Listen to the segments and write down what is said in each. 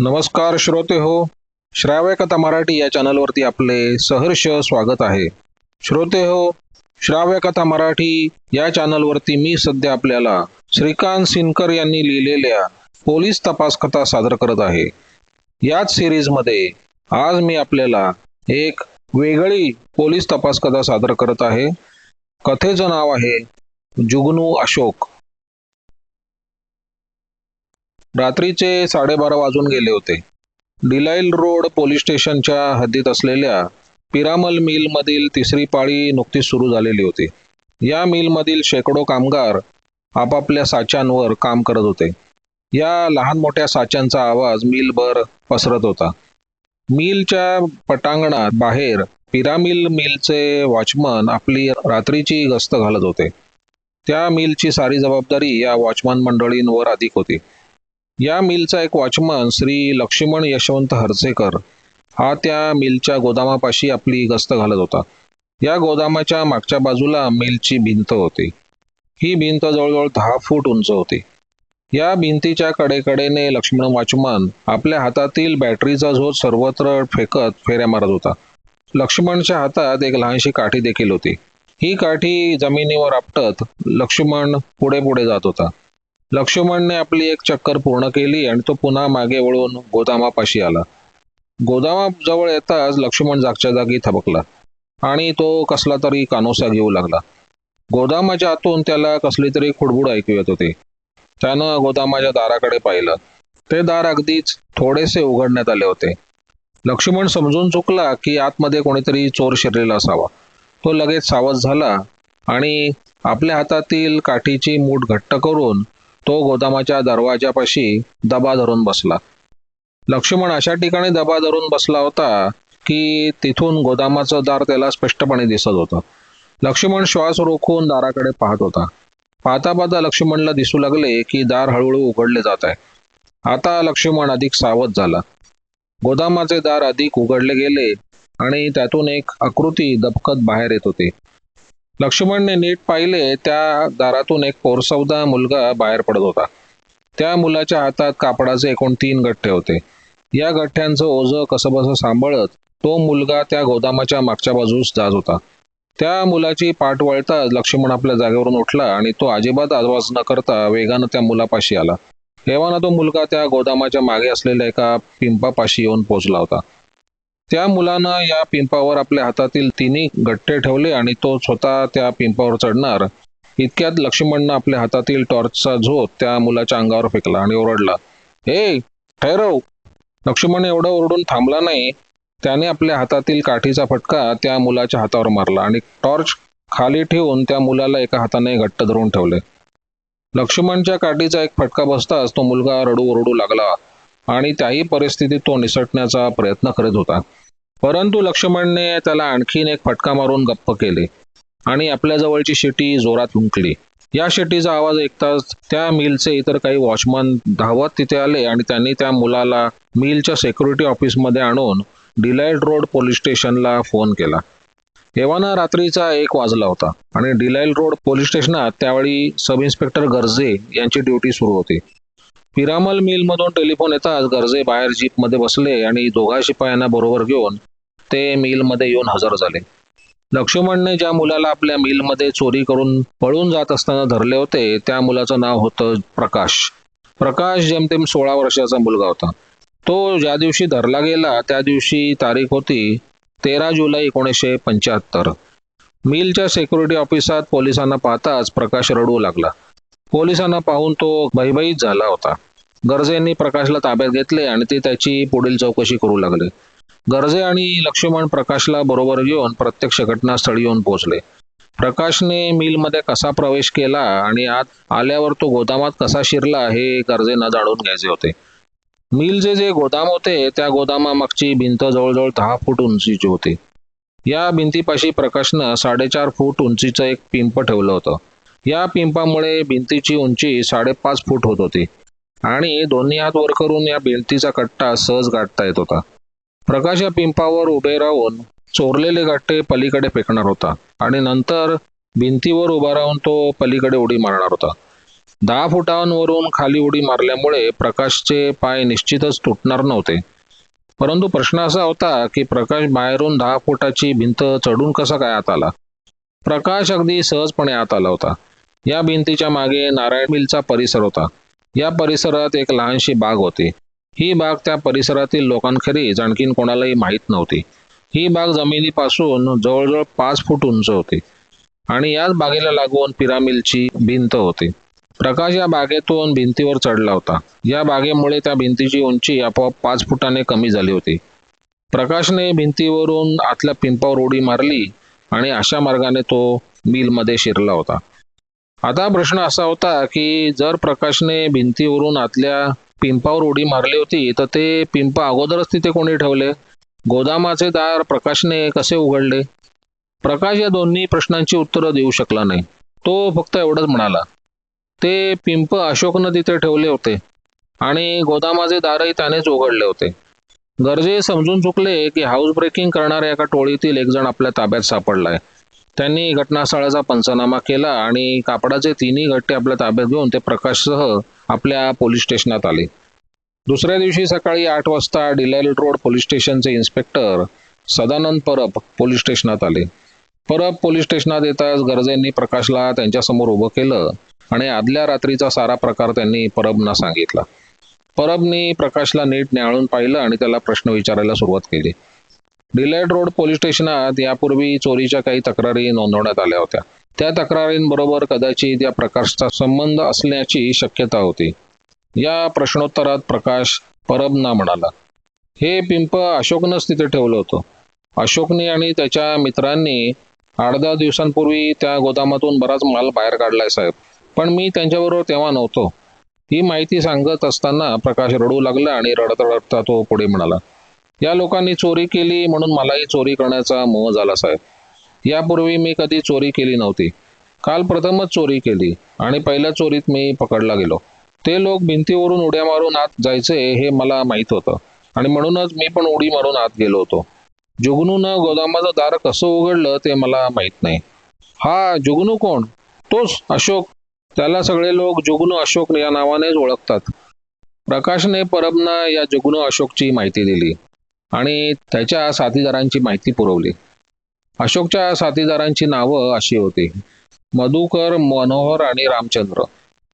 नमस्कार श्रोते हो श्राव्य कथा मराठी या चॅनलवरती आपले सहर्ष स्वागत आहे. श्रोते हो श्राव्य कथा मराठी या चॅनलवरती मी सध्या आपल्याला श्रीकांत सिनकर यांनी लिहिलेल्या पोलीस तपास कथा सादर करत आहे. याच सिरीजमध्ये आज मी आपल्याला एक वेगळी पोलीस तपास कथा सादर करत आहे. कथेचं नाव आहे जुगनू अशोक. रात्रीचे साडेबारा वाजून गेले होते. डिलाईल रोड पोलीस स्टेशनच्या हद्दीत असलेल्या पिरामल मिलमधील तिसरी पाळी नुकतीच सुरू झालेली होती. या मिलमधील शेकडो कामगार आपापल्या साच्यांवर काम करत होते. या लहान मोठ्या साच्यांचा आवाज मिलभर पसरत होता. मिलच्या पटांगणात बाहेर पिरामिल मिलचे वॉचमन आपली रात्रीची गस्त घालत होते. त्या मिलची सारी जबाबदारी या वॉचमन मंडळींवर अधिक होती. या मिलचा एक वॉचमन श्री लक्ष्मण यशवंत हरसेकर हा त्या मिलच्या गोदामापाशी आपली गस्त घालत होता. या गोदामाच्या मागच्या बाजूला मिलची भिंत होती. ही भिंत जवळजवळ दहा फूट उंच होती. या भिंतीच्या कडेकडेने लक्ष्मण वॉचमन आपल्या हातातील बॅटरीचा झोत सर्वत्र फेकत फेऱ्या मारत होता. लक्ष्मणच्या हातात एक लहानशी काठी देखील होती. ही काठी जमिनीवर आपटत लक्ष्मण पुढे पुढे जात होता. लक्ष्मणने आपली एक चक्कर पूर्ण केली आणि तो पुन्हा मागे वळून गोदामापाशी आला. गोदामाजवळ येताच लक्ष्मण जागच्या जागी थबकला आणि तो कसला तरी कानोसा घेऊ लागला. गोदामाच्या आतून त्याला कसली तरी खुडबुड ऐकू येत होती. त्यानं गोदामाच्या दाराकडे पाहिलं. ते दार अगदीच थोडेसे उघडण्यात आले होते. लक्ष्मण समजून चुकला की आतमध्ये कोणीतरी चोर शिरलेला असावा. तो लगेच सावध झाला आणि आपल्या हातातील काठीची मूठ घट्ट करून तो गोदामाच्या दरवाजापाशी दबा धरून बसला. लक्ष्मण अशा ठिकाणी दबा धरून बसला होता की तिथून गोदामाचं दार त्याला स्पष्टपणे दिसत होतं. लक्ष्मण श्वास रोखून दाराकडे पाहत होता. पाहता पाहता लक्ष्मणला दिसू लागले की दार हळूहळू उघडले जात आहे. आता लक्ष्मण अधिक सावध झाला. गोदामाचे दार अधिक उघडले गेले आणि त्यातून एक आकृती दबकत बाहेर येत होती. लक्ष्मणने नीट पाहिले त्या दारातून एक पोरसवदा मुलगा बाहेर पडत होता. त्या मुलाच्या हातात कापडाचे एकूण तीन गठ्ठे होते. या गठ्ठ्यांचं ओझं कसंबसं सांभाळत तो मुलगा त्या गोदामाच्या मागच्या बाजूस जात होता. त्या मुलाची पाठ वळताच लक्ष्मण आपल्या जागेवरून उठला आणि तो अजिबात आवाज न करता वेगानं त्या मुलापाशी आला. तेव्हा तो मुलगा त्या गोदामाच्या मागे असलेल्या एका पिंपापाशी येऊन पोहोचला होता. त्या मुलानं या पिंपावर आपल्या हातातील तिन्ही गट्टे ठेवले आणि तो स्वतः त्या पिंपावर चढणार. इतक्यात लक्ष्मणनं आपल्या हातातील टॉर्चचा झोत त्या मुलाच्या अंगावर फेकला आणि ओरडला. हे ठैरव लक्ष्मण एवढं ओरडून थांबला नाही. त्याने आपल्या हातातील काठीचा फटका त्या मुलाच्या हातावर मारला आणि टॉर्च खाली ठेवून त्या मुलाला एका हाताने घट्ट धरून ठेवले. लक्ष्मणच्या काठीचा एक फटका बसताच तो मुलगा रडू ओरडू लागला आणि त्याही परिस्थितीत तो निसटण्याचा प्रयत्न करीत होता. परंतु लक्ष्मणने त्याला आणखीन एक फटका मारून गप्प केले आणि आपल्या जवळची शिटी जोरात हुंकली. या शेटीचा आवाज ऐकताच त्या मिलचे इतर काही वॉचमन धावत तिथे आले आणि त्यांनी त्या मुलाला मिलच्या सेक्युरिटी ऑफिसमध्ये आणून डिलाईट रोड पोलीस स्टेशनला फोन केला. एव्हाना रात्रीचा एक वाजला होता आणि डिलाईल रोड पोलीस स्टेशनात त्यावेळी सब इन्स्पेक्टर गर्जे यांची ड्युटी सुरू होती. पिरामल मिलमधून टेलिफोन येताच गर्जे बाहेर जीपमध्ये बसले आणि दोघा शिपायांना बरोबर घेऊन ते मिलमध्ये येऊन हजर झाले. लक्ष्मणने ज्या मुलाला आपल्या मिलमध्ये चोरी करून पळून जात असताना धरले होते त्या मुलाचं नाव होतं प्रकाश. प्रकाश जेमतेम सोळा वर्षाचा मुलगा होता. तो ज्या दिवशी धरला गेला त्या दिवशी तारीख होती तेरा जुलै एकोणीसशे पंच्याहत्तर. मिलच्या सिक्युरिटी ऑफिसात पोलिसांना पाहताच प्रकाश रडू लागला. पोलिसांना पाहून तो भयभीत झाला होता. गरजेंनी प्रकाशला ताब्यात घेतले आणि ते त्याची पुढील चौकशी करू लागले. गरजे आणि लक्ष्मण प्रकाशला बरोबर घेऊन प्रत्यक्ष घटनास्थळी येऊन पोहोचले. प्रकाशने मिलमध्ये कसा प्रवेश केला आणि आत आल्यावर तो गोदामात कसा शिरला हे गरजेंना जाणून घ्यायचे होते. मिलचे जे गोदाम होते त्या गोदामामागची भिंत जवळजवळ दहा फूट उंचीची होती. या भिंतीपाशी प्रकाशनं साडेचार फूट उंचीचं एक पिंप ठेवलं होतं. या पिंपामुळे भिंतीची उंची साडेपाच फूट होत होती आणि दोन्ही हात वर करून या भिंतीचा कट्टा सहज गाठता येत होता. प्रकाश या पिंपावर उभे राहून चोरलेले गट्टे पलीकडे फेकणार होता आणि नंतर भिंतीवर उभा राहून तो पलीकडे उडी मारणार होता. दहा फुटांवरून खाली उडी मारल्यामुळे प्रकाशचे पाय निश्चितच तुटणार नव्हते. परंतु प्रश्न असा होता की प्रकाश बाहेरून दहा फुटाची भिंत चढून कसा काय आत आला? प्रकाश अगदी सहजपणे आत आला होता. या भिंतीच्या मागे नारायण मिलचा परिसर होता. या परिसरात एक लहानशी बाग होती. ही बाग त्या परिसरातील लोकांखेरीज आणखीन कोणालाही माहीत नव्हती. ही बाग जमिनीपासून जवळजवळ पाच फूट उंच होती आणि याच बागेला लागून पिरामिलची भिंत होती. प्रकाश या बागेतून भिंतीवर चढला होता. या बागेमुळे त्या भिंतीची उंची आपोआप पाच फुटाने कमी झाली होती. प्रकाशने भिंतीवरून आतल्या पिंपावर उडी मारली आणि अशा मार्गाने तो मिलमध्ये शिरला होता. आता प्रश्न असा होता की जर प्रकाशने भिंतीवरून आतल्या पिंपावर उडी मारली होती तर ते पिंप अगोदरच तिथे कोणी ठेवले? गोदामाचे दार प्रकाशने कसे उघडले? प्रकाश या दोन्ही प्रश्नांची उत्तरं देऊ शकला नाही. तो फक्त एवढंच म्हणाला. ते पिंप अशोकनं तिथे ठेवले होते आणि गोदामाचे दारही त्यानेच उघडले होते. गरजे समजून चुकले की हाऊस ब्रेकिंग करणाऱ्या एका टोळीतील एक जण आपल्या ताब्यात सापडलाय. त्यांनी घटनास्थळाचा पंचनामा केला आणि कापडाचे तिन्ही गट्टे आपल्या ताब्यात घेऊन ते प्रकाशसह आपल्या पोलीस स्टेशनात आले. दुसऱ्या दिवशी सकाळी आठ वाजता डिलायल रोड पोलीस स्टेशनचे इन्स्पेक्टर सदानंद परब पोलीस स्टेशनात आले. परब पोलीस स्टेशनात येताच गरजेंनी प्रकाशला त्यांच्यासमोर उभं केलं आणि आदल्या रात्रीचा सारा प्रकार त्यांनी परबना सांगितला. परबनी प्रकाशला नीट न्याळून पाहिलं आणि त्याला प्रश्न विचारायला सुरुवात केली. डिलाईट रोड पोलीस स्टेशनात यापूर्वी चोरीच्या काही तक्रारी नोंदवण्यात आल्या होत्या. त्या तक्रारींबरोबर कदाचित या प्रकाशचा संबंध असण्याची शक्यता होती. या प्रश्नोत्तरात प्रकाश परबना म्हणाला हे पिंप अशोकनंच तिथे ठेवलं होतं. अशोकने आणि त्याच्या मित्रांनी आठ दहा दिवसांपूर्वी त्या गोदामातून बराच माल बाहेर काढलाय साहेब. पण मी त्यांच्याबरोबर तेव्हा नव्हतो. ही माहिती सांगत असताना प्रकाश रडू लागला आणि रडत रडता तो पुढे म्हणाला या लोकांनी चोरी केली म्हणून मलाही चोरी करण्याचा मोह झाला साहेब. यापूर्वी मी कधी चोरी केली नव्हती. काल प्रथमच चोरी केली आणि पहिल्या चोरीत मी पकडला गेलो. ते लोक भिंतीवरून उड्या मारून आत जायचे हे मला माहीत होतं आणि म्हणूनच मी पण उडी मारून आत गेलो होतो. जुगनूनं गोदामाचं दार कसं उघडलं ते मला माहीत नाही. हा जुगनू कोण? तोच अशोक. त्याला सगळे लोक जुगनू अशोक या नावानेच ओळखतात. प्रकाशने परबना या जुगनू अशोकची माहिती दिली. आणि त्याच्या साथीदारांची माहिती पुरवली. अशोकच्या साथीदारांची नावं अशी होती. मधुकर मनोहर आणि रामचंद्र.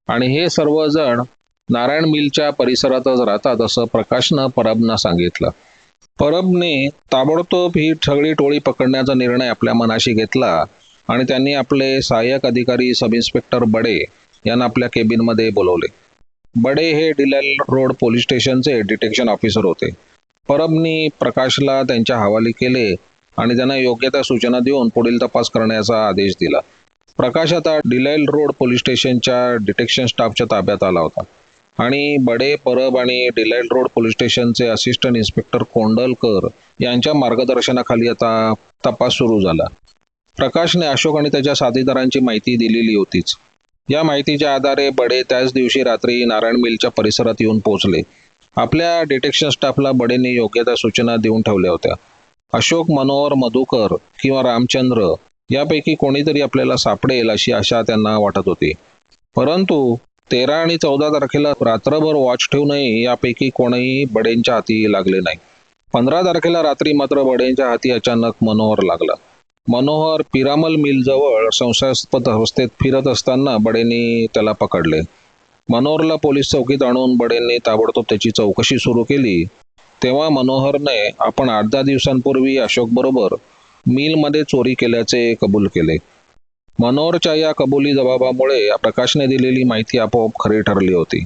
आणि हे सर्वजण नारायण मिलच्या परिसरातच राहतात असं प्रकाशनं परबना सांगितलं. परबने ताबडतोब ही सगळी टोळी पकडण्याचा निर्णय आपल्या मनाशी घेतला आणि त्यांनी आपले सहाय्यक अधिकारी सब इन्स्पेक्टर बडे यांना आपल्या केबिनमध्ये बोलवले. बडे हे डिलल रोड पोलीस स्टेशनचे डिटेक्शन ऑफिसर होते. परबनी प्रकाशला त्यांच्या हवाली केले आणि त्यांना योग्य त्या सूचना देऊन पुढील तपास करण्याचा आदेश दिला. प्रकाश आता डिलाईल रोड पोलीस स्टेशनच्या डिटेक्शन स्टाफच्या ताब्यात आला होता. आणि बडे परब आणि डिलाईल रोड पोलीस स्टेशनचे असिस्टंट इन्स्पेक्टर कोंडलकर यांच्या मार्गदर्शनाखाली आता तपास सुरू झाला. प्रकाशने अशोक आणि त्याच्या साथीदारांची माहिती दिलेली होतीच. या माहितीच्या आधारे बडे त्याच दिवशी रात्री नारायण मिलच्या परिसरात येऊन पोहोचले. आपल्या डिटेक्शन स्टाफला बडेंनी योग्य त्या सूचना देऊन ठेवल्या होत्या. अशोक मनोहर मधुकर किंवा रामचंद्र यापैकी कोणीतरी आपल्याला सापडेल अशी आशा त्यांना वाटत होती. परंतु तेरा आणि चौदा तारखेला रात्रभर वॉच ठेवूनही यापैकी कोणीही बडेंच्या हाती लागले नाही. पंधरा तारखेला रात्री मात्र बडेंच्या हाती अचानक मनोहर लागला. मनोहर पिरामल मिल जवळ संशयास्पद अवस्थेत फिरत असताना बडेंनी त्याला पकडले. मनोहरला पोलीस चौकीत आणून बडेंनी ताबडतोब त्याची चौकशी सुरू केली. तेव्हा मनोहरने आपण आठ दहा दिवसांपूर्वी अशोक बरोबर मिलमध्ये चोरी केल्याचे कबूल केले. मनोहरच्या या कबुली जबाबामुळे प्रकाशने दिलेली माहिती आपोआप खरी ठरली होती.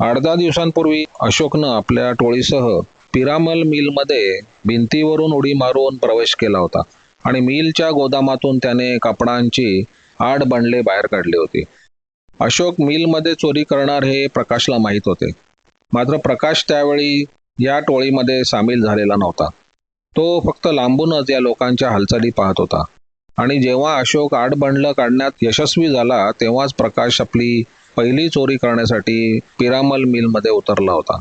आठ दहा दिवसांपूर्वी अशोकनं आपल्या टोळीसह पिरामल मिलमध्ये भिंतीवरून उडी मारून प्रवेश केला होता आणि मिलच्या गोदामातून त्याने कापडांची आड बंडले बाहेर काढली होती. अशोक मिलमध्ये चोरी करणार हे प्रकाशला माहीत होते. मात्र प्रकाश त्यावेळी या टोळीमध्ये सामील झालेला नव्हता. तो फक्त लांबूनच या लोकांच्या हालचाली पाहत होता. आणि जेव्हा अशोक आडबंडलं काढण्यात यशस्वी झाला तेव्हाच प्रकाश आपली पहिली चोरी करण्यासाठी पिरामल मिलमध्ये उतरला होता.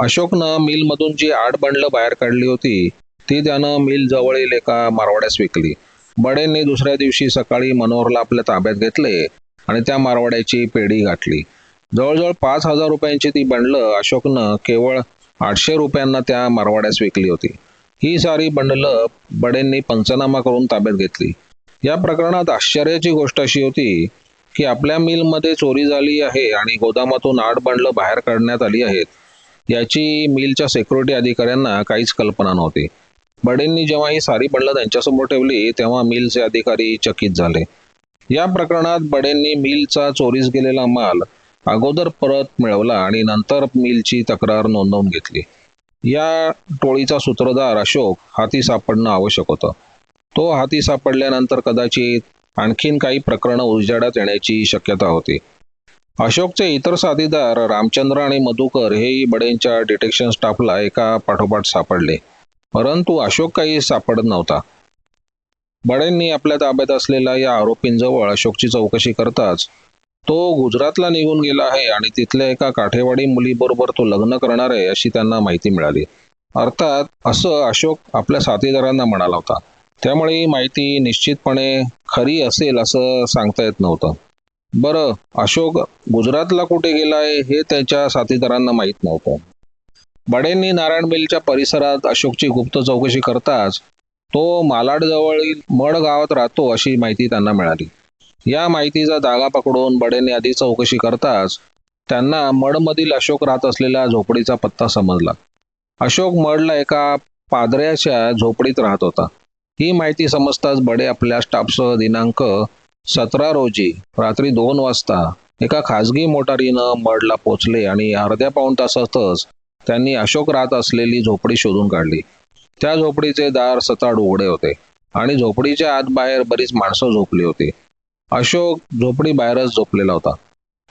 अशोकनं मिलमधून जी आडबंडलं बाहेर काढली होती ती त्यानं मिल जवळील एका मारवाड्यास विकली. बडेंनी दुसऱ्या दिवशी सकाळी मनोहरला आपल्या ताब्यात घेतले आणि त्या मारवाड्याची पेढी गाठली जवळजवळ पाच हजार रुपयांची ती बंडलं अशोकनं केवळ आठशे रुपयांना त्या मारवाड्यास विकली होती. ही सारी बंडलं बडेंनी पंचनामा करून ताब्यात घेतली. या प्रकरणात आश्चर्याची गोष्ट अशी होती की आपल्या मिलमध्ये चोरी झाली आहे आणि गोदामातून आठ बंडलं बाहेर काढण्यात आली आहेत. याची मिलच्या सिक्युरिटी अधिकाऱ्यांना काहीच कल्पना नव्हती. बडेंनी जेव्हा ही सारी बंडलं त्यांच्यासमोर ठेवली तेव्हा मिलचे अधिकारी चकित झाले. या प्रकरणात बडेंनी मिलचा चोरीस गेलेला माल अगोदर परत मिळवला आणि नंतर मिलची तक्रार नोंदवून घेतली. या टोळीचा सूत्रधार अशोक हाती सापडणं आवश्यक होतं. तो हाती सापडल्यानंतर कदाचित आणखीन काही प्रकरणं उजाडात येण्याची शक्यता होती. अशोकचे इतर साथीदार रामचंद्र आणि मधुकर हेही बडेंच्या डिटेक्शन स्टाफला एका पाठोपाठ सापडले. परंतु अशोक काही सापडत नव्हता. बडेंनी आपल्या ताब्यात असलेल्या या आरोपींजवळ अशोकची चौकशी करताच तो गुजरातला निघून गेला आहे आणि तिथल्या एका काठेवाडी मुलीबरोबर तो लग्न करणार आहे अशी त्यांना माहिती मिळाली. अर्थात असं अशोक आपल्या साथीदारांना म्हणाला होता. त्यामुळे ही माहिती निश्चितपणे खरी असेल असं सांगता येत नव्हतं. बरं अशोक गुजरातला कुठे गेलाय हे त्याच्या साथीदारांना माहीत नव्हतं. बडेंनी नारायण मिलच्या परिसरात अशोकची गुप्त चौकशी करताच तो मालाडजवळील मड गावात राहतो अशी माहिती त्यांना मिळाली. या माहितीचा धागा पकडून बडेने आधी चौकशी करताच त्यांना मडमधील अशोक राहत असलेल्या झोपडीचा पत्ता समजला. अशोक मडला एका पादऱ्याच्या झोपडीत राहत होता. ही माहिती समजताच बडे आपल्या स्टाफसह दिनांक सतरा रोजी रात्री दोन वाजता एका खाजगी मोटारीनं मडला पोचले आणि अर्ध्या पाऊण तासातच त्यांनी अशोक राहत असलेली झोपडी शोधून काढली. त्या झोपडीचे दार सताड उघडे होते आणि झोपडीच्या आत बाहेर बरीच माणसं झोपली होती. अशोक झोपडी बाहेरच झोपलेला होता.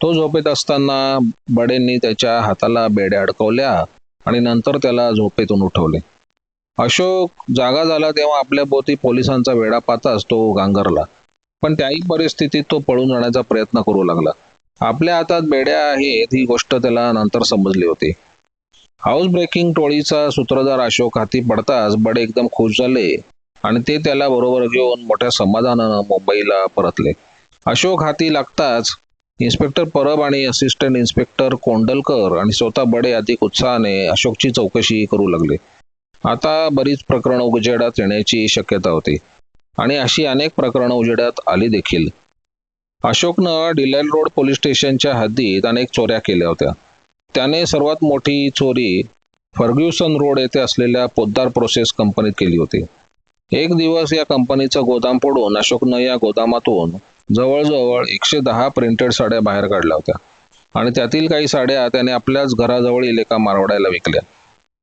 तो झोपेत असताना बडेंनी त्याच्या हाताला बेड्या अडकवल्या आणि नंतर त्याला झोपेतून उठवले. अशोक जागा झाला तेव्हा आपल्या भोवती पोलिसांचा वेढा पाहताच तो गांगरला. पण त्याही परिस्थितीत तो पळून जाण्याचा प्रयत्न करू लागला. आपल्या हातात बेड्या आहेत ही गोष्ट त्याला नंतर समजली होती. हाऊस ब्रेकिंग टोळीचा सूत्रधार अशोक हाती पडताच बडे एकदम खुश झाले आणि ते त्याला बरोबर घेऊन मोठ्या समाधानानं मुंबईला परतले. अशोक हाती लागताच इन्स्पेक्टर परब आणि असिस्टंट इन्स्पेक्टर कोंडलकर आणि स्वतः बडे अधिक उत्साहाने अशोकची चौकशी करू लागले. आता बरीच प्रकरणं उजेडात येण्याची शक्यता होती आणि अशी अनेक प्रकरणं उजेडात आली देखील. अशोकनं डिलेल रोड पोलीस स्टेशनच्या हद्दीत अनेक चोऱ्या केल्या होत्या. त्याने सर्वात मोठी चोरी फर्ग्युसन रोड येथे असलेल्या पोद्दार प्रोसेस कंपनीत केली होती. एक दिवस या कंपनीचं गोदाम फोडून अशोकनं या गोदामातून जवळजवळ एकशे दहा प्रिंटेड साड्या बाहेर काढल्या होत्या. आणि त्यातील काही साड्या त्याने आपल्याच घराजवळील एका मारवाड्याला विकल्या.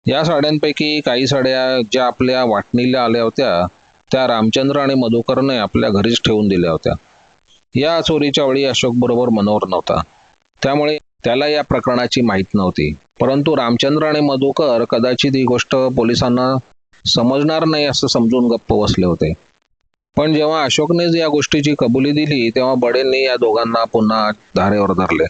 या साड्यांपैकी काही साड्या ज्या आपल्या वाटणीला आल्या होत्या त्या रामचंद्र आणि मधुकरने आपल्या घरीच ठेवून दिल्या होत्या. या चोरीच्या वेळी अशोक बरोबर मनोहर नव्हता. त्यामुळे त्याला या प्रकरणाची माहीत नव्हती. परंतु रामचंद्र आणि मधुकर कदाचित ही गोष्ट पोलिसांना समजणार नाही असं समजून गप्प बसले होते. पण जेव्हा अशोकनेच या गोष्टीची कबुली दिली तेव्हा बडेंनी या दोघांना पुन्हा धारेवर धरले.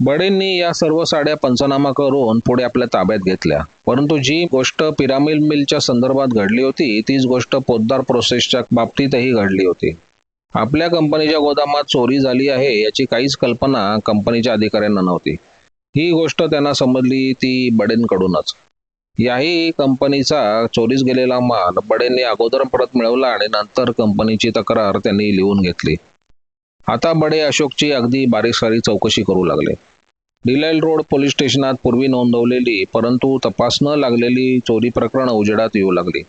बडेंनी या सर्व साड्या पंचनामा करून पुढे आपल्या ताब्यात घेतल्या. परंतु जी गोष्ट पिरामिड मिलच्या संदर्भात घडली होती तीच गोष्ट पोद्दार प्रोसेसच्या बाबतीतही घडली होती. आपल्या कंपनीच्या गोदामात चोरी झाली आहे याची काहीच कल्पना कंपनीच्या अधिकाऱ्यांना नव्हती. ही गोष्ट त्यांना समजली ती बडेंकडूनच. याही कंपनीचा चोरीस गेलेला माल बडेंनी अगोदर परत मिळवला आणि नंतर कंपनीची तक्रार त्यांनी लिहून घेतली. आता बडे अशोकची अगदी बारीक सारी चौकशी करू लागले. डिलाईल रोड पोलीस स्टेशनात पूर्वी नोंदवलेली परंतु तपास न लागलेली चोरी प्रकरण उजेडात येऊ लागली.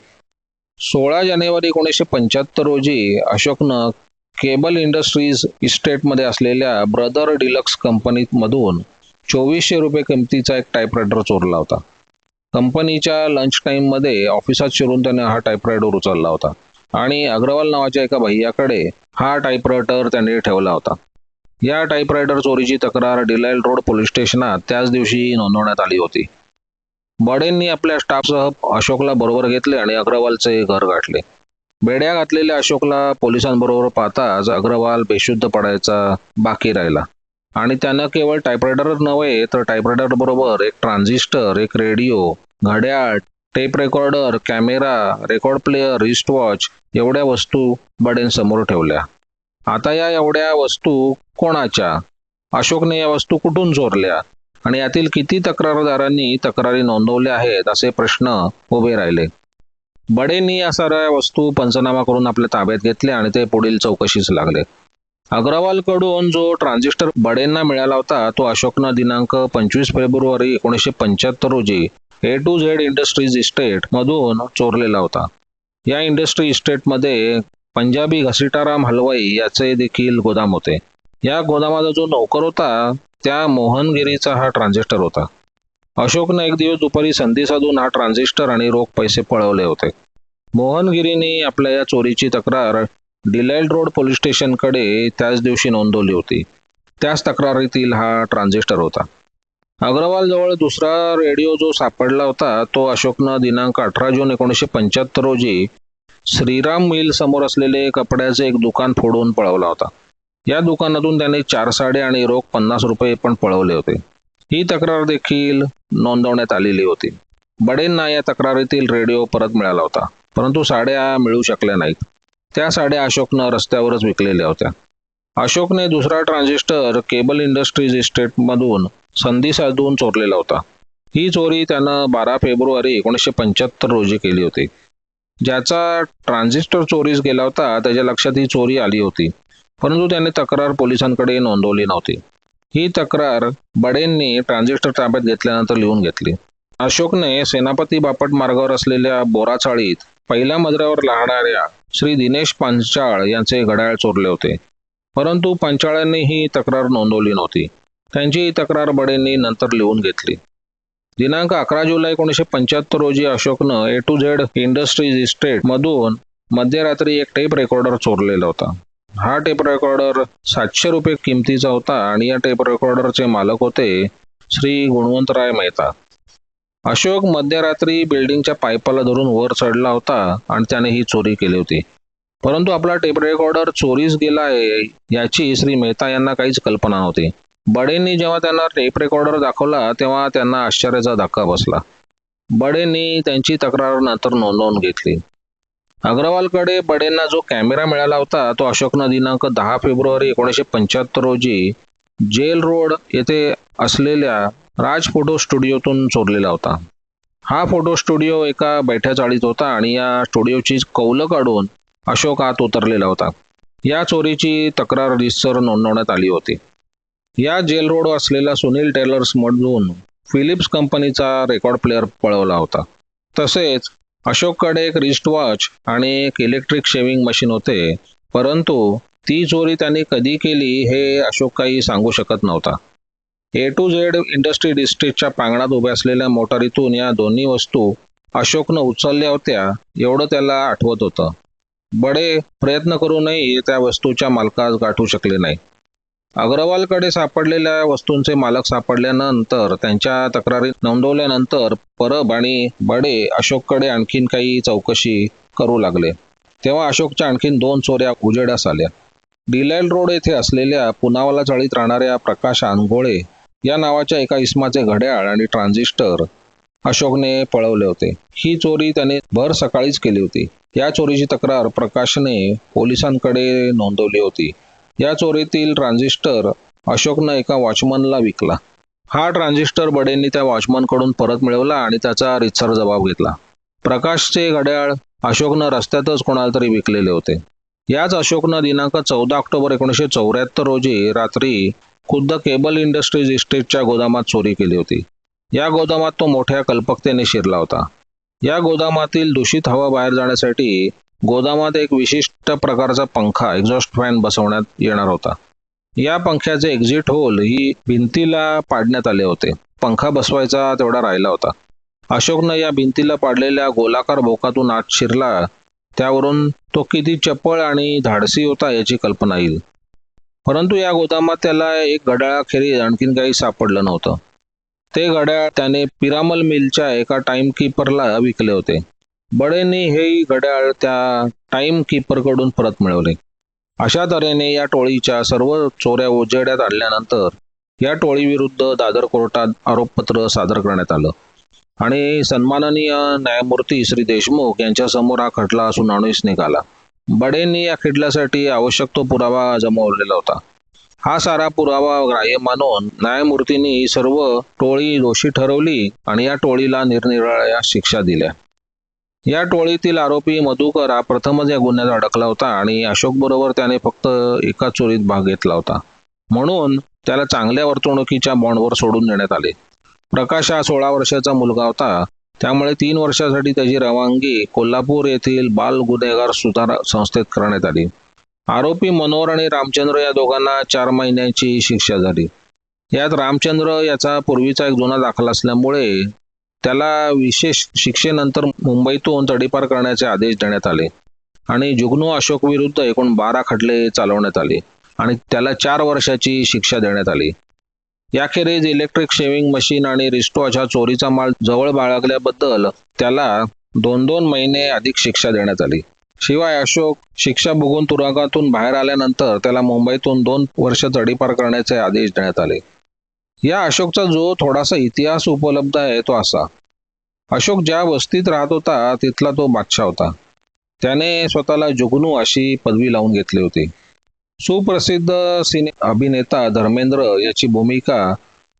सोळा जानेवारी एकोणीसशे पंच्याहत्तर रोजी अशोकनं केबल इंडस्ट्रीज इस्टेटमध्ये असलेल्या ब्रदर डिलक्स कंपनीमधून चोवीसशे रुपये किमतीचा एक टाईपरायटर चोरला होता. कंपनीच्या लंच टाईममध्ये ऑफिसात शिरून त्याने हा टाईपरायटर उचलला होता. आणि अग्रवाल नावाच्या एका भैयाकडे हा टाईपरायटर त्यांनी ठेवला होता. या टाईपरायटर चोरीची तक्रार डिलाईल रोड पोलीस स्टेशनात त्याच दिवशी नोंदवण्यात आली होती. बडेंनी आपल्या स्टाफसह अशोकला बरोबर घेतले आणि अग्रवालचे घर गाठले. बेड्या घातलेल्या अशोकला पोलिसांबरोबर पाहताच अग्रवाल बेशुद्ध पडायचा बाकी राहिला. आणि त्यानं केवळ टायपरायटर नव्हे तर टायपरायडर बरोबर एक ट्रान्झिस्टर एक रेडिओ घड्याळ tape recorder camera record player wrist watch एवढ्या वस्तू बडेंसमोर ठेवल्या. आता या एवढ्या वस्तू कोणाच्या? अशोकने या वस्तू कुठून चोरल्या? आणि यातील किती तक्रारदारांनी तक्रारी नोंदवल्या आहेत असे प्रश्न उभे राहिले. बडेंनी या साऱ्या वस्तू पंचनामा करून आपल्या ताब्यात घेतल्या आणि ते पुढील चौकशीस लागले. अग्रवालकडून जो ट्रान्झिस्टर बडेंना मिळाला होता तो अशोकनं दिनांक पंचवीस फेब्रुवारी एकोणीसशे पंच्याहत्तर रोजी A to Z industries estate मधून चोरलेला होता. या इंडस्ट्री इस्टेटमध्ये पंजाबी घसीटाराम हलवाई याचे देखील गोदाम होते. या गोदामाचा जो नोकर होता त्या मोहनगिरीचा हा ट्रान्झिस्टर होता. अशोकनं एक दिवस दुपारी संधी साधून हा ट्रान्झिस्टर आणि रोख पैसे पळवले होते. मोहनगिरीने आपल्या या चोरीची तक्रार डिलाइल रोड पोलीस स्टेशनकडे त्याच दिवशी नोंदवली होती. त्याच तक्रारीतील हा ट्रान्झिस्टर होता. अग्रवाल जवळ दुसरा रेडिओ जो सापडला होता तो अशोकनं दिनांक अठरा जून एकोणीसशे पंच्याहत्तर रोजी श्रीराम मिल समोर असलेले कपड्याचे एक दुकान फोडून पळवला होता. या दुकानातून त्याने चार साडे आणि रोख पन्नास रुपये पण पळवले होते. ही तक्रार देखील नोंदवण्यात आलेली होती. बडेंना या तक्रारीतील रेडिओ परत मिळाला होता. परंतु साड्या मिळू शकल्या नाहीत. त्या साड्या अशोकनं रस्त्यावरच विकलेल्या होत्या. अशोकने दुसरा ट्रान्झिस्टर केबल इंडस्ट्रीज इस्टेटमधून संधी साधून चोरलेला होता. ही चोरी त्यानं बारा फेब्रुवारी एकोणीसशे पंच्याहत्तर रोजी केली होती. ज्याचा ट्रान्झिस्टर चोरीस गेला होता त्याच्या लक्षात ही चोरी आली होती. परंतु त्याने तक्रार पोलिसांकडे नोंदवली नव्हती. ही तक्रार बडेंनी ट्रान्झिस्टर ताब्यात घेतल्यानंतर लिहून घेतली. अशोकने सेनापती बापट मार्गावर असलेल्या बोराचाळीत पहिल्या मजल्यावर राहणाऱ्या श्री दिनेश पांचाळ यांचे घड्याळ चोरले होते. परंतु पांचाळ्यांनी ही तक्रार नोंदवली नव्हती. त्यांची ही तक्रार बडेंनी नंतर लिहून घेतली. दिनांक अकरा जुलै एकोणीसशे पंच्याहत्तर रोजी अशोकनं A to Z industries estate मधून मध्यरात्री एक टेप रेकॉर्डर चोरलेला होता. हा टेप रेकॉर्डर सातशे रुपये किमतीचा होता आणि या टेप रेकॉर्डरचे मालक होते श्री गुणवंतराय मेहता. अशोक मध्यरात्री बिल्डिंगच्या पाईपाला धरून वर चढला होता आणि त्याने ही चोरी केली होती. परंतु आपला टेप रेकॉर्डर चोरीस गेला आहे याची श्री मेहता यांना काहीच कल्पना नव्हती. बडेंनी जेव्हा त्यांना टेप रेकॉर्डर दाखवला तेव्हा त्यांना आश्चर्याचा धक्का बसला. बडेंनी त्यांची तक्रार नंतर नोंदवून घेतली. अग्रवालकडे बडेंना जो कॅमेरा मिळाला होता तो अशोकनं दिनांक दहा फेब्रुवारी एकोणीसशे पंच्याहत्तर रोजी जेल रोड येथे असलेल्या राज फोटो स्टुडिओतून चोरलेला होता. हा फोटो स्टुडिओ एका बैठ्या चाळीत होता आणि या स्टुडिओची कौलं काढून अशोक आत उतरलेला होता. या चोरीची तक्रार रिसर नोंदवण्यात आली होती. या जेल रोड असलेला सुनील टेलर्समधून फिलिप्स कंपनीचा रेकॉर्ड प्लेअर पळवला होता. तसेच अशोककडे एक रिस्ट वॉच आणि एक इलेक्ट्रिक शेविंग मशीन होते. परंतु ती चोरी त्याने कधी केली हे अशोक काही सांगू शकत नव्हता. ए टू झेड इंडस्ट्री डिस्ट्रिक्टच्या पांगणात उभ्या असलेल्या मोटारीतून या दोन्ही वस्तू अशोकनं उचलल्या होत्या एवढं त्याला आठवत होतं. बडे प्रयत्न करूनही त्या वस्तूच्या मालकास गाठू शकले नाही अग्रवालकडे सापडलेल्या वस्तूंचे मालक सापडल्यानंतर त्यांच्या तक्रारी नोंदवल्यानंतर परब आणि बडे अशोककडे आणखीन काही चौकशी करू लागले. तेव्हा अशोकच्या आणखीन दोन चोऱ्या उजेडास आल्या. डिलाईल रोड येथे असलेल्या पुनावाला चाळीत राहणाऱ्या प्रकाश आनगोळे या नावाच्या एका इस्माचे घड्याळ आणि ट्रान्झिस्टर अशोकने पळवले होते. ही चोरी त्याने भर सकाळीच केली होती. या चोरीची तक्रार प्रकाशने पोलिसांकडे नोंदवली होती. या चोरीतील ट्रान्झिस्टर अशोकनं एका वॉचमनला विकला. हा ट्रान्झिस्टर बडेंनी त्या वॉचमनकडून परत मिळवला आणि त्याचा रितसर जबाब घेतला. प्रकाशचे घड्याळ अशोकनं रस्त्यातच कोणाला तरी विकलेले होते. याच अशोकनं दिनांक चौदा ऑक्टोबर एकोणीसशे चौऱ्याहत्तर रोजी रात्री खुद्द केबल इंडस्ट्रीज इस्टेटच्या गोदामात चोरी केली होती. या गोदामात तो मोठ्या कल्पकतेने शिरला होता. या गोदामातील दूषित हवा बाहेर जाण्यासाठी गोदामात एक विशिष्ट प्रकारचा पंखा एक्झॉस्ट फॅन बसवण्यात येणार होता. या पंख्याचे एक्झिट होल ही भिंतीला पाडण्यात आले होते. पंखा बसवायचा तेवढा राहिला होता. अशोकनं या भिंतीला पाडलेल्या गोलाकार भोकातून आत शिरला. त्यावरून तो किती चपळ आणि धाडसी होता याची कल्पना येईल. परंतु या गोदामात त्याला एक घड्याळाखेरीज आणखीन काही सापडलं नव्हतं. ते घड्याळ त्याने पिरामल मिलच्या एका टाइमकीपरला विकले होते. बडेंनी हे घड्याळ त्या टाइम कीपरकडून परत मिळवले. अशा तऱ्हेने या टोळीच्या सर्व चोऱ्या उजेड्यात आणल्यानंतर या टोळीविरुद्ध दादर कोर्टात आरोपपत्र सादर करण्यात आलं. आणि सन्माननीय न्यायमूर्ती श्री देशमुख यांच्यासमोर हा खटला सुनावणीस निघाला. बडेंनी या खटल्यासाठी आवश्यक तो पुरावा जमवलेला होता. हा सारा पुरावा ग्राह्य मानून न्यायमूर्तींनी सर्व टोळी दोषी ठरवली आणि या टोळीला निरनिराळ्या शिक्षा दिल्या. या टोळीतील आरोपी मधुकर हा प्रथमच या गुन्ह्यात अडकला होता आणि अशोक बरोबर त्याने फक्त एका चोरीत भाग घेतला होता. म्हणून त्याला चांगल्या वर्तणुकीच्या बॉन्डवर सोडून देण्यात आले. प्रकाश हा सोळा वर्षाचा मुलगा होता. त्यामुळे तीन वर्षासाठी त्याची रवानगी कोल्हापूर येथील बाल गुन्हेगार सुधार संस्थेत करण्यात आली. आरोपी मनोहर आणि रामचंद्र या दोघांना चार महिन्यांची शिक्षा झाली. यात रामचंद्र याचा पूर्वीचा एक जुना दाखल असल्यामुळे त्याला विशेष शिक्षेनंतर मुंबईतून तडीपार करण्याचे आदेश देण्यात आले. आणि जुगनू अशोक विरुद्ध एकूण बारा खटले चालवण्यात आले आणि त्याला चार वर्षाची शिक्षा देण्यात आली. याखेरीज इलेक्ट्रिक शेविंग मशीन आणि रिस्टो अशा चोरीचा माल जवळ बाळगल्याबद्दल त्याला दोन दोन महिने अधिक शिक्षा देण्यात आली. शिवाय अशोक शिक्षा भोगून तुरुंगातून बाहेर आल्यानंतर त्याला मुंबईतून दोन वर्ष तडीपार करण्याचे आदेश देण्यात आले. या अशोकचा जो थोडासा इतिहास उपलब्ध आहे तो असा. अशोक ज्या वस्तीत राहत होता तिथला तो बादशाह होता. त्याने स्वतःला जुगनू अशी पदवी लावून घेतली होती. सुप्रसिद्ध सिने अभिनेता धर्मेंद्र याची भूमिका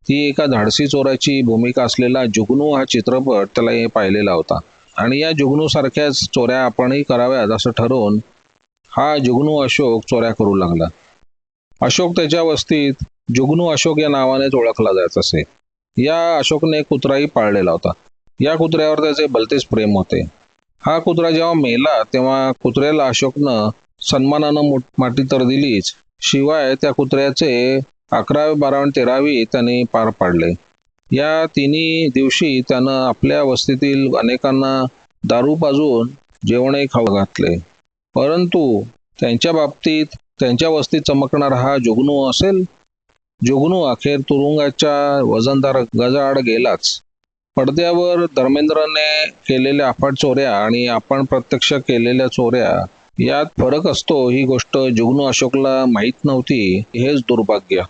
ती एका धाडसी चोराची भूमिका असलेला जुगनू हा चित्रपट त्याला हे पाहिलेला होता. आणि या जुगनू सारख्याच चोऱ्या आपणही कराव्यात असं ठरवून हा जुगनू अशोक चोऱ्या करू लागला. अशोक त्याच्या वस्तीत जुगनू अशोक या नावानेच ओळखला जात असे. या अशोकने कुत्राही पाळलेला होता. या कुत्र्यावर त्याचे भलतेच प्रेम होते. हा कुत्रा जेव्हा मेला तेव्हा कुत्र्याला अशोकनं सन्मानानं माटी तर दिलीच शिवाय त्या कुत्र्याचे अकरावे बारावे तेरावी त्याने पार पाडले. या तिन्ही दिवशी त्यानं आपल्या वस्तीतील अनेकांना दारू पाजून जेवणही खाऊ घातले. परंतु त्यांच्या बाबतीत त्यांच्या वस्तीत चमकणारा हा जोगनू असेल? जोगनू अखेर तुरुंगाच्या वजनदार गजाआड गेलाच. पडद्यावर धर्मेंद्रने केलेल्या अफाट चोऱ्या आणि आपण प्रत्यक्ष केलेल्या चोऱ्या यात फरक असतो ही गोष्ट जुगनू अशोकला माहीत नव्हती. हेच दुर्भाग्य.